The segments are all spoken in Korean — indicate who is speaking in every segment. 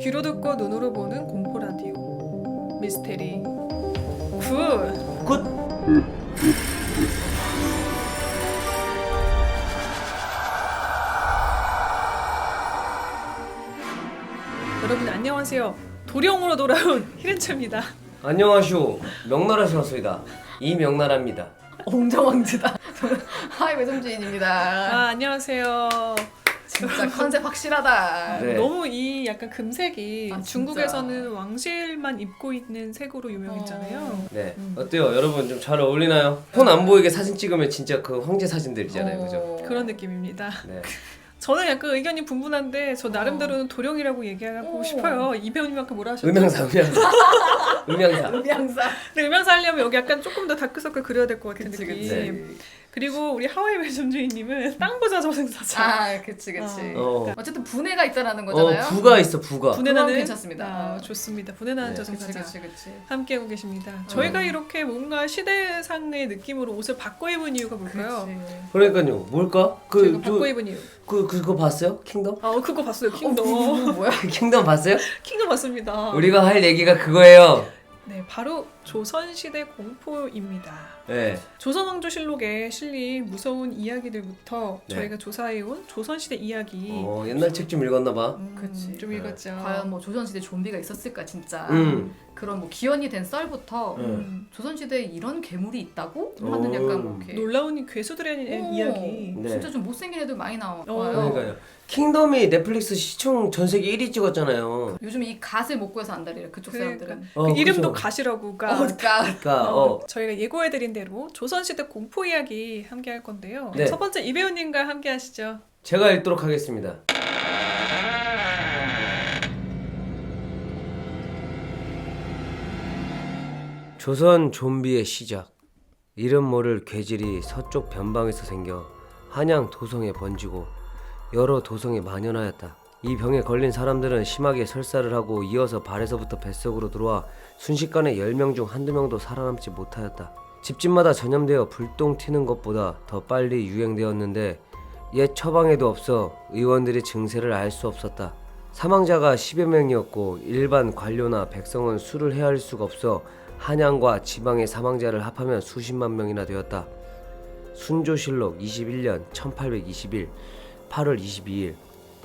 Speaker 1: 귀로 듣고 눈으로 보는 공포 라디오 미스테리 굿
Speaker 2: 굿.
Speaker 1: 여러분 안녕하세요 도령으로 돌아온 히렌츠입니다
Speaker 2: 안녕하쇼. 명나라에서 왔습니다. 이명나라입니다.
Speaker 3: 옹정왕즈다. 하이 외som주인입니다.
Speaker 1: 아 안녕하세요
Speaker 3: 진짜 컨셉 확실하다.
Speaker 2: 네.
Speaker 1: 너무 이 약간 금색이
Speaker 3: 아, 진짜.
Speaker 1: 중국에서는 왕실만 입고 있는 색으로 유명했잖아요
Speaker 2: 네.
Speaker 1: 음.
Speaker 2: 어때요? 여러분 좀 잘 어울리나요? 폰 안 보이게 사진 찍으면 진짜 그 황제 사진들이잖아요. 그죠?
Speaker 3: 어.
Speaker 1: 그런 느낌입니다
Speaker 2: 네.
Speaker 1: 저는 약간 의견이 분분한데 저 나름대로는 도령이라고 얘기하고
Speaker 3: 오.
Speaker 1: 싶어요 이 배우님 아까 뭐라 하셨죠?
Speaker 2: 음향사, 음향사. 음향사.
Speaker 3: 음향사.
Speaker 1: 근데 음향사 하려면 여기 약간 조금 더 다크서클 그려야 될 것 같은
Speaker 3: 그치
Speaker 1: 느낌.
Speaker 3: 그치.
Speaker 1: 그리고 우리 하와이 외점주인님은 땅부자 저승사자.
Speaker 3: 아 그치 그치.
Speaker 2: 어.
Speaker 3: 어쨌든 분해가 있다라는
Speaker 2: 어,
Speaker 3: 거잖아요.
Speaker 2: 부가 있어, 부가.
Speaker 1: 분해나는
Speaker 3: 그건 괜찮습니다.
Speaker 1: 아, 좋습니다. 분해나는
Speaker 2: 네.
Speaker 3: 그치
Speaker 1: 저승사자.
Speaker 3: 그치 그치.
Speaker 1: 함께하고 계십니다. 저희가
Speaker 3: 음.
Speaker 1: 이렇게 뭔가 시대상의 느낌으로 옷을 바꿔 입은 이유가 뭘까요?
Speaker 3: 그치.
Speaker 2: 그러니까요. 뭘까? 그,
Speaker 1: 저희가
Speaker 2: 저,
Speaker 1: 바꿔 입은 이유.
Speaker 2: 그, 그거 봤어요? 킹덤?
Speaker 1: 아 그거 봤어요.
Speaker 3: 어,
Speaker 1: 킹덤.
Speaker 3: 그거 뭐야?
Speaker 2: 킹덤 봤어요?
Speaker 1: 킹덤 봤습니다.
Speaker 2: 우리가 할 얘기가 그거예요.
Speaker 1: 네, 바로 조선시대 공포입니다.
Speaker 2: 네.
Speaker 1: 조선왕조실록에 실린 무서운 이야기들부터
Speaker 2: 네.
Speaker 1: 저희가 조사해온 조선시대 이야기
Speaker 2: 어, 옛날 책 좀 읽었나 봐.
Speaker 1: 음,
Speaker 3: 그치.
Speaker 1: 좀 읽었죠.
Speaker 3: 과연 뭐 조선시대 좀비가 있었을까 진짜.
Speaker 2: 음.
Speaker 3: 그런 뭐 기원이 된 썰부터
Speaker 2: 음.
Speaker 1: 음,
Speaker 3: 조선시대에 이런 괴물이 있다고
Speaker 2: 오.
Speaker 3: 하는 약간 뭐 이렇게
Speaker 1: 놀라운 괴수들의
Speaker 3: 오,
Speaker 1: 이야기.
Speaker 2: 네.
Speaker 3: 진짜 좀 못생긴 애들 많이 나와요.
Speaker 2: 그러니까요. 킹덤이 넷플릭스 시청 전 세계 1위 찍었잖아요.
Speaker 3: 요즘 이 갓을 못 구해서 안달이래 그쪽
Speaker 1: 그러니까.
Speaker 3: 사람들은.
Speaker 2: 어,
Speaker 1: 그 이름도
Speaker 2: 그죠?
Speaker 1: 가시라고가.
Speaker 3: 어, 갓.
Speaker 2: 그러니까 어,
Speaker 1: 저희가 예고해드린 대로 조선시대 공포 이야기 함께 할 건데요.
Speaker 2: 네.
Speaker 1: 첫 번째 이 배우님과 함께 하시죠.
Speaker 2: 제가 읽도록 하겠습니다. 조선 좀비의 시작. 이름 모를 괴질이 서쪽 변방에서 생겨 한양 도성에 번지고 여러 도성에 만연하였다. 이 병에 걸린 사람들은 심하게 설사를 하고 이어서 발에서부터 뱃속으로 들어와 순식간에 10명 중 한두 명도 살아남지 못하였다. 집집마다 전염되어 불똥 튀는 것보다 더 빨리 유행되었는데 옛 처방에도 없어 의원들의 증세를 알 수 없었다. 사망자가 10여 명이었고 일반 관료나 백성은 수를 헤아릴 수가 없어 한양과 지방의 사망자를 합하면 수십만 명이나 되었다. 순조실록 21년 1821 8월 22일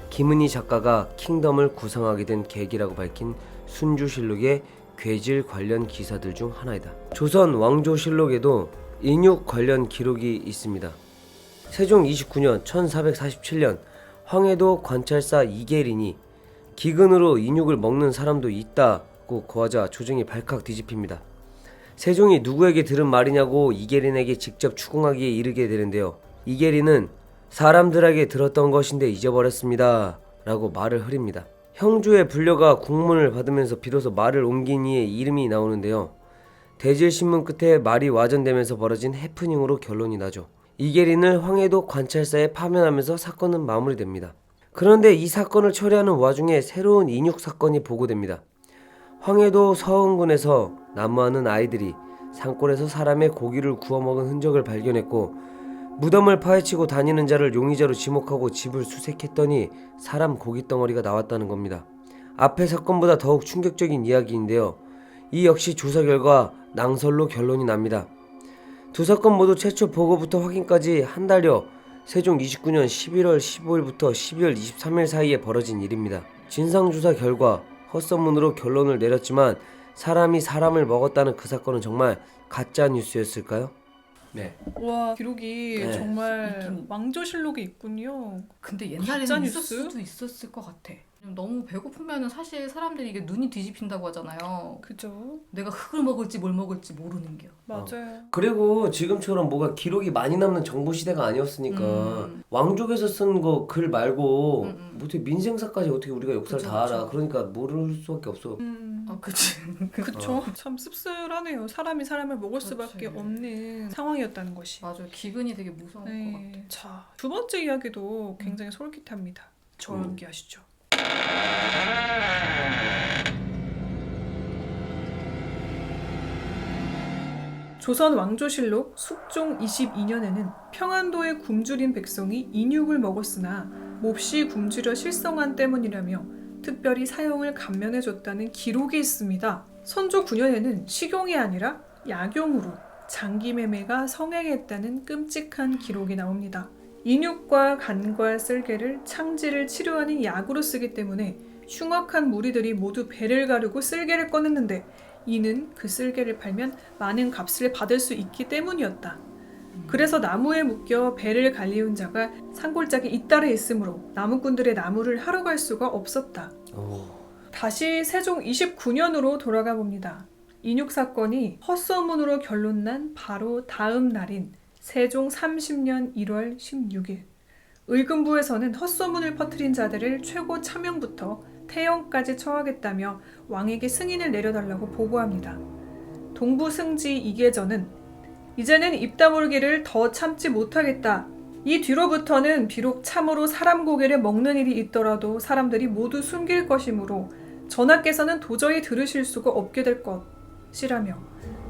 Speaker 2: 김은희 작가가 킹덤을 구상하게 된 계기라고 밝힌 순조실록의 괴질 관련 기사들 중 하나이다. 조선 왕조실록에도 인육 관련 기록이 있습니다. 세종 29년 1447년 황해도 관찰사 이계린이 기근으로 인육을 먹는 사람도 있다 고 거하자 조정이 발칵 뒤집힙니다. 세종이 누구에게 들은 말이냐고 이계린에게 직접 추궁하기에 이르게 되는데요. 이계린은 사람들에게 들었던 것인데 잊어버렸습니다. 라고 말을 흐립니다. 형주의 불려가 국문을 받으면서 비로소 말을 옮긴 이의 이름이 나오는데요. 대질신문 끝에 말이 와전되면서 벌어진 해프닝으로 결론이 나죠. 이계린을 황해도 관찰사에 파면하면서 사건은 마무리됩니다. 그런데 이 사건을 처리하는 와중에 새로운 인육 사건이 보고됩니다. 황해도 서흥군에서 난무하는 아이들이 산골에서 사람의 고기를 구워 먹은 흔적을 발견했고 무덤을 파헤치고 다니는 자를 용의자로 지목하고 집을 수색했더니 사람 고기 덩어리가 나왔다는 겁니다. 앞의 사건보다 더욱 충격적인 이야기인데요. 이 역시 조사 결과 낭설로 결론이 납니다. 두 사건 모두 최초 보고부터 확인까지 한 달여 세종 29년 11월 15일부터 12월 23일 사이에 벌어진 일입니다. 진상조사 결과 헛소문으로 결론을 내렸지만 사람이 사람을 먹었다는 그 사건은 정말 가짜 뉴스였을까요? 네.
Speaker 1: 와 기록이
Speaker 2: 네.
Speaker 1: 정말
Speaker 3: 있긴.
Speaker 1: 왕조실록에 있군요.
Speaker 3: 근데 옛날에는
Speaker 1: 뉴스?
Speaker 3: 있을 수도 있었을 것 같아. 너무 배고프면은 사실 사람들이 이게 눈이 뒤집힌다고 하잖아요.
Speaker 1: 그죠?
Speaker 3: 내가 흙을 먹을지 뭘 먹을지 모르는 게.
Speaker 1: 맞아요.
Speaker 2: 그리고 지금처럼 뭐가 기록이 많이 남는 정보 시대가 아니었으니까
Speaker 3: 음.
Speaker 2: 왕족에서 쓴 거 글 말고
Speaker 3: 음, 음.
Speaker 2: 뭐 어떻게 민생사까지 어떻게 우리가 역사를
Speaker 3: 그쵸,
Speaker 2: 다 알아
Speaker 3: 그쵸.
Speaker 2: 그러니까 모를 수밖에 없어
Speaker 1: 음.
Speaker 3: 아 그치.
Speaker 1: 그쵸. 참 씁쓸하네요. 사람이 사람을 먹을 수밖에. 없는 상황이었다는 것이.
Speaker 3: 맞아요. 기근이 되게 무서운 것 같아.
Speaker 1: 네. 자, 두 번째 이야기도 굉장히 솔깃합니다. 저
Speaker 2: 음.
Speaker 1: 연기하시죠. 조선 왕조실록 숙종 22년에는 평안도의 굶주린 백성이 인육을 먹었으나 몹시 굶주려 실성한 때문이라며 특별히 사형을 감면해줬다는 기록이 있습니다. 선조 9년에는 식용이 아니라 약용으로 장기 매매가 성행했다는 끔찍한 기록이 나옵니다. 인육과 간과 쓸개를 창지를 치료하는 약으로 쓰기 때문에 흉악한 무리들이 모두 배를 가르고 쓸개를 꺼냈는데 이는 그 쓸개를 팔면 많은 값을 받을 수 있기 때문이었다. 그래서 나무에 묶여 배를 갈리운 자가 산골짜기 잇따라 있으므로 나무꾼들의 나무를 하러 갈 수가 없었다.
Speaker 2: 오.
Speaker 1: 다시 세종 29년으로 돌아가 봅니다. 인육 사건이 헛소문으로 결론난 바로 다음 날인 세종 30년 1월 16일. 의금부에서는 헛소문을 퍼뜨린 자들을 최고 차명부터 태형까지 처하겠다며 왕에게 승인을 내려달라고 보고합니다. 동부 승지 이계전은 이제는 입 다물기를 더 참지 못하겠다. 이 뒤로부터는 비록 참으로 사람 고기를 먹는 일이 있더라도 사람들이 모두 숨길 것이므로 전하께서는 도저히 들으실 수가 없게 될 것이라며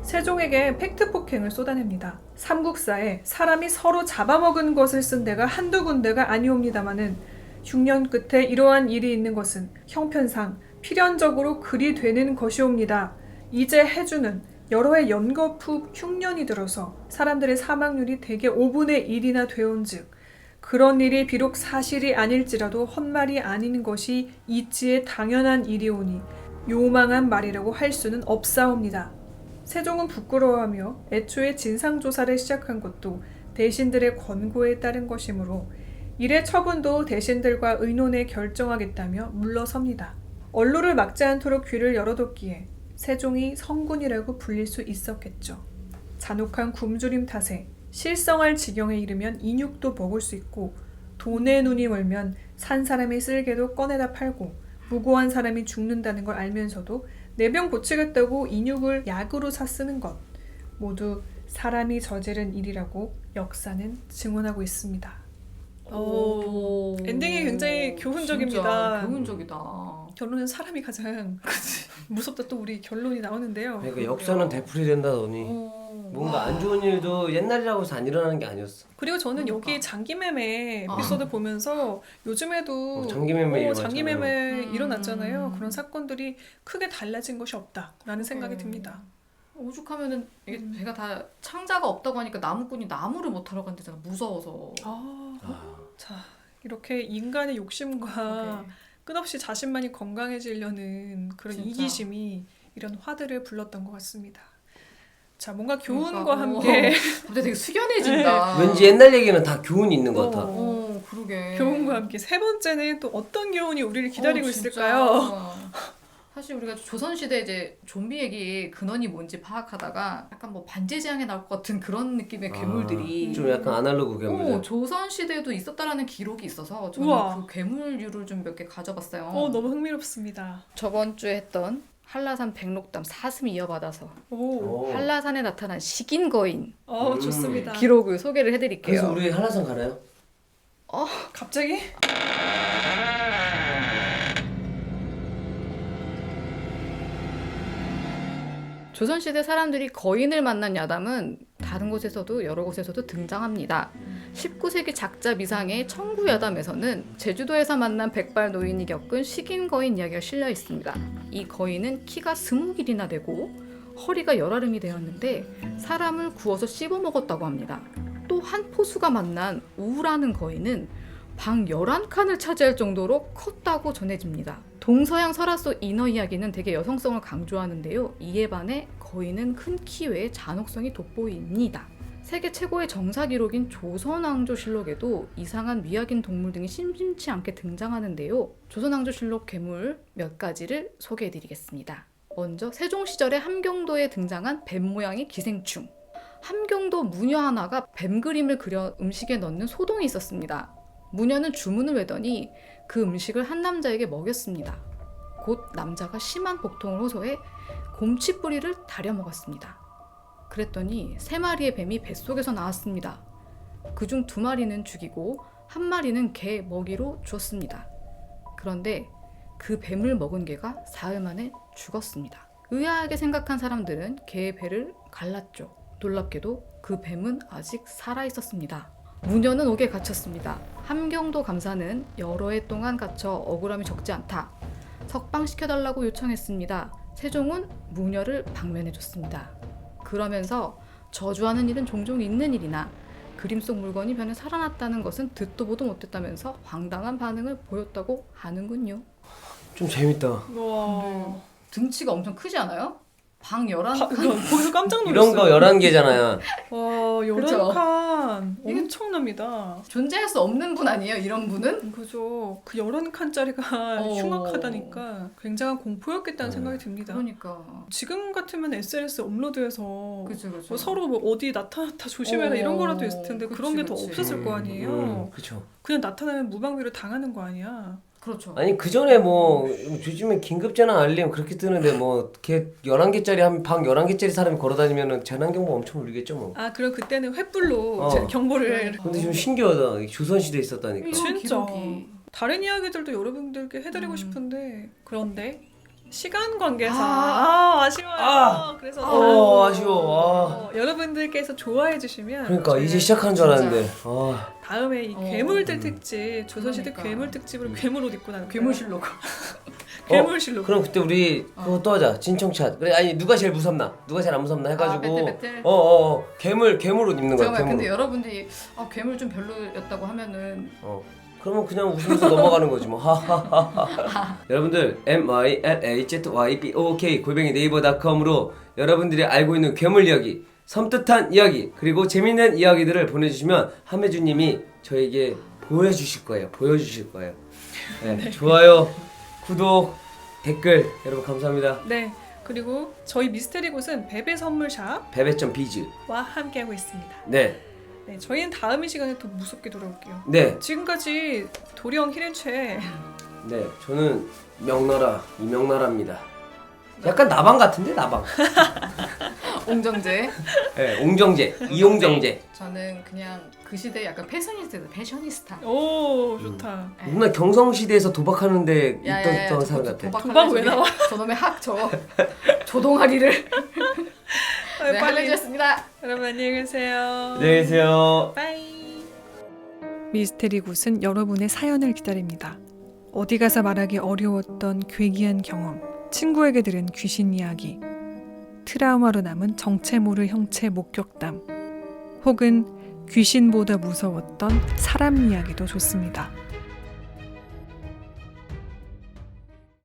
Speaker 1: 세종에게 팩트 폭행을 쏟아냅니다. 삼국사에 사람이 서로 잡아먹은 것을 쓴 데가 한두 군데가 아니옵니다마는 6년 끝에 이러한 일이 있는 것은 형편상 필연적으로 그리 되는 것이옵니다. 이제 해주는 여러 해 연거푸 흉년이 들어서 사람들의 사망률이 대개 5분의 1이나 되온즉 그런 일이 비록 사실이 아닐지라도 헛말이 아닌 것이 이치에 당연한 일이오니 요망한 말이라고 할 수는 없사옵니다. 세종은 부끄러워하며 애초에 진상조사를 시작한 것도 대신들의 권고에 따른 것이므로 이래 처분도 대신들과 의논해 결정하겠다며 물러섭니다. 언로를 막지 않도록 귀를 열어뒀기에 세종이 성군이라고 불릴 수 있었겠죠. 잔혹한 굶주림 탓에 실성할 지경에 이르면 인육도 먹을 수 있고 돈에 눈이 멀면 산 사람의 쓸개도 꺼내다 팔고 무고한 사람이 죽는다는 걸 알면서도 내병 고치겠다고 인육을 약으로 사 쓰는 것 모두 사람이 저지른 일이라고 역사는 증언하고 있습니다. 오, 엔딩이 굉장히 교훈적입니다.
Speaker 3: 진짜 교훈적이다.
Speaker 1: 결론은 사람이 가장 무섭다 또 우리 결론이 나오는데요.
Speaker 2: 그러니까 역사는 되풀이 된다더니
Speaker 3: 어.
Speaker 2: 뭔가 안 좋은 일도 옛날이라고 해서 안 일어나는 게 아니었어.
Speaker 1: 그리고 저는
Speaker 3: 그러니까.
Speaker 1: 여기 장기매매
Speaker 3: 아.
Speaker 1: 에피소드 보면서 요즘에도
Speaker 2: 어, 장기매매
Speaker 1: 어,
Speaker 2: 일어났잖아요.
Speaker 1: 장기매매
Speaker 3: 음.
Speaker 1: 일어났잖아요. 그런 사건들이 크게 달라진 것이 없다라는 생각이
Speaker 3: 음.
Speaker 1: 듭니다.
Speaker 3: 오죽하면은 이게
Speaker 1: 음.
Speaker 3: 배가 다 창자가 없다고 하니까 나무꾼이 나무를 못 하러 간대잖아 무서워서.
Speaker 1: 아,
Speaker 2: 아,
Speaker 1: 자 이렇게 인간의 욕심과
Speaker 3: 그러게.
Speaker 1: 끝없이 자신만이 건강해지려는 그런
Speaker 3: 진짜.
Speaker 1: 이기심이 이런 화들을 불렀던 것 같습니다. 자 뭔가 교훈과
Speaker 3: 그러니까,
Speaker 1: 함께
Speaker 3: 어, 근데 되게 숙연해진다.
Speaker 2: 왠지 옛날 얘기는 다 교훈이 있는 것 같아.
Speaker 1: 어,
Speaker 3: 어 그러게.
Speaker 1: 교훈과 함께 세 번째는 또 어떤 교훈이 우리를 기다리고
Speaker 3: 어.
Speaker 1: 있을까요?
Speaker 3: 사실 우리가 조선시대 이제 좀비 얘기 근원이 뭔지 파악하다가 약간 뭐 반지의제왕에 나올 것 같은 그런 느낌의 괴물들이
Speaker 2: 아, 좀 약간 아날로그 괴물들.
Speaker 3: 어, 조선시대에도 있었다라는 기록이 있어서 저는
Speaker 1: 우와.
Speaker 3: 그 괴물류를 좀 몇 개 가져봤어요.
Speaker 1: 어 너무 흥미롭습니다.
Speaker 3: 저번 주에 했던 한라산 백록담 사슴 이어받아서
Speaker 1: 오,
Speaker 2: 오.
Speaker 3: 한라산에 나타난 식인 거인
Speaker 1: 어
Speaker 2: 음.
Speaker 1: 좋습니다.
Speaker 3: 기록을 소개를 해드릴게요.
Speaker 2: 그래서 우리 한라산 가나요?
Speaker 1: 갑자기?
Speaker 3: 조선시대 사람들이 거인을 만난 야담은 다른 곳에서도 여러 곳에서도 등장합니다. 19세기 작자 미상의 청구 야담에서는 제주도에서 만난 백발 노인이 겪은 식인 거인 이야기가 실려 있습니다. 이 거인은 키가 스무 길이나 되고 허리가 열아름이 되었는데 사람을 구워서 씹어 먹었다고 합니다. 또 한 포수가 만난 우라는 거인은 방 11칸을 차지할 정도로 컸다고 전해집니다. 동서양 설화소 인어 이야기는 되게 여성성을 강조하는데요. 이에 반해 거인은 큰 키 외에 잔혹성이 돋보입니다. 세계 최고의 정사 기록인 조선왕조실록에도 이상한 미학인 동물 등이 심심치 않게 등장하는데요. 조선왕조실록 괴물 몇 가지를 소개해드리겠습니다. 먼저 세종 시절에 함경도에 등장한 뱀 모양의 기생충. 함경도 무녀 하나가 뱀 그림을 그려 음식에 넣는 소동이 있었습니다. 무녀는 주문을 외더니 그 음식을 한 남자에게 먹였습니다. 곧 남자가 심한 복통을 호소해 곰치 뿌리를 다려 먹었습니다. 그랬더니 세 마리의 뱀이 뱃속에서 나왔습니다. 그중 두 마리는 죽이고 한 마리는 개 먹이로 주었습니다. 그런데 그 뱀을 먹은 개가 사흘 만에 죽었습니다. 의아하게 생각한 사람들은 개의 배를 갈랐죠. 놀랍게도 그 뱀은 아직 살아 있었습니다. 무녀는 옥에 갇혔습니다. 함경도 감사는 여러 해 동안 갇혀 억울함이 적지 않다. 석방시켜달라고 요청했습니다. 세종은 무녀를 방면해줬습니다. 그러면서 저주하는 일은 종종 있는 일이나 그림 속 물건이 변해 살아났다는 것은 듣도 보도 못했다면서 황당한 반응을 보였다고 하는군요.
Speaker 2: 좀 재밌다.
Speaker 1: 와.
Speaker 3: 등치가 엄청 크지 않아요? 방 11칸?
Speaker 1: 가, 이거 거기서 깜짝
Speaker 2: 이런
Speaker 1: 놀랐어요.
Speaker 2: 거 11개잖아요.
Speaker 1: 와,
Speaker 3: 그쵸?
Speaker 1: 열한 칸
Speaker 3: 이게-
Speaker 1: 엄청납니다.
Speaker 3: 존재할 수 없는 분 아니에요? 이런 분은?
Speaker 1: 그죠. 그 열한 칸짜리가
Speaker 3: 어.
Speaker 1: 흉악하다니까 굉장한 공포였겠다는
Speaker 2: 네.
Speaker 1: 생각이 듭니다.
Speaker 3: 그러니까.
Speaker 1: 지금 같으면 SNS 업로드해서
Speaker 3: 그죠, 그죠.
Speaker 1: 뭐 서로 뭐 어디 나타났다 조심해라
Speaker 3: 어.
Speaker 1: 이런 거라도 있을 텐데
Speaker 3: 그치,
Speaker 1: 그런 게 더
Speaker 3: 그치.
Speaker 1: 없었을 거 아니에요.
Speaker 2: 음, 그렇죠.
Speaker 1: 그냥 나타나면 무방비로 당하는 거 아니야.
Speaker 3: 그렇죠.
Speaker 2: 아니 그 전에 뭐 요즘에 긴급 재난 알림 그렇게 뜨는데 뭐걔 11개짜리 한 방 11개짜리 사람이 걸어 다니면은 재난 경보 엄청 울리겠죠 뭐.
Speaker 1: 아 그럼 그때는 횃불로
Speaker 2: 어.
Speaker 1: 제 경보를
Speaker 3: 네.
Speaker 2: 근데 좀 신기하다. 조선 시대에 있었다니까.
Speaker 3: 이거
Speaker 1: 진짜
Speaker 3: 기록이.
Speaker 1: 다른 이야기들도 여러분들께 해드리고
Speaker 3: 음.
Speaker 1: 싶은데 그런데 시간 관계상
Speaker 3: 아.
Speaker 1: 아, 아 쉬워요.
Speaker 2: 아.
Speaker 1: 그래서
Speaker 2: 어, 아쉬워. 아.
Speaker 1: 어, 여러분들께서 좋아해 주시면
Speaker 2: 그러니까 이제 시작하는 줄. 알았는데. 아,
Speaker 1: 다음에 이
Speaker 3: 어.
Speaker 1: 괴물들
Speaker 2: 음.
Speaker 1: 특집 조선시대
Speaker 3: 그러니까.
Speaker 1: 괴물 특집으로
Speaker 2: 음.
Speaker 1: 괴물 옷 입고 나는
Speaker 3: 괴물실록.
Speaker 1: 괴물실로
Speaker 2: 그럼 그때 우리 그거 또 하자. 진청샷. 그래 아니 누가 제일 무섭나? 누가 제일 안 무섭나 해
Speaker 3: 아,
Speaker 2: 가지고
Speaker 3: 배틀, 배틀.
Speaker 2: 어, 어, 어. 괴물 괴물 옷 입는 거야.
Speaker 3: 잠깐만
Speaker 2: 괴물.
Speaker 3: 근데
Speaker 2: 옷.
Speaker 3: 여러분들이 아, 괴물 좀 별로였다고 하면은
Speaker 2: 어. 그러면 그냥 웃으면서 넘어가는 거지 뭐. 하하하하. 여러분들 M Y L A Z Y B O K 골뱅이 네이버닷컴으로 여러분들이 알고 있는 괴물 이야기, 섬뜩한 이야기, 그리고 재밌는 이야기들을 보내주시면 함혜주님이 저에게 보여주실 거예요. 보여주실 거예요. 네, 좋아요, 구독, 댓글 여러분 감사합니다.
Speaker 1: 네 그리고 저희 미스테리 곳은 베베 선물샵과
Speaker 2: 베베점 비즈.
Speaker 1: 함께하고 있습니다.
Speaker 2: 네,
Speaker 1: 네 저희는 다음 이 시간에 더 무섭게 돌아올게요.
Speaker 2: 네,
Speaker 1: 지금까지 도령 히렌최
Speaker 2: 네. 저는 명나라 이명나라입니다. 약간 나방 같은데 나방.
Speaker 3: 옹정제
Speaker 2: 네, 옹정제, 이용정제.
Speaker 3: 저는 그냥 그 시대 약간 패셔니스타 패셔니스타
Speaker 1: 오 좋다.
Speaker 3: 네.
Speaker 2: 누나 경성 시대에서 도박하는데 있던
Speaker 3: 야야야
Speaker 2: 있던 사람 같아.
Speaker 1: 도박 왜 나와?
Speaker 3: 저놈의 학저 조동아리를
Speaker 1: 네,
Speaker 3: 네,
Speaker 1: 빨리
Speaker 3: 알려주셨습니다.
Speaker 1: 여러분 안녕히 계세요.
Speaker 2: 안녕히 계세요.
Speaker 1: 빠이. 미스테리 굿은 여러분의 사연을 기다립니다. 어디 가서 말하기 어려웠던 괴기한 경험, 친구에게 들은 귀신 이야기, 트라우마로 남은 정체 모를 형체 목격담, 혹은 귀신보다 무서웠던 사람 이야기도 좋습니다.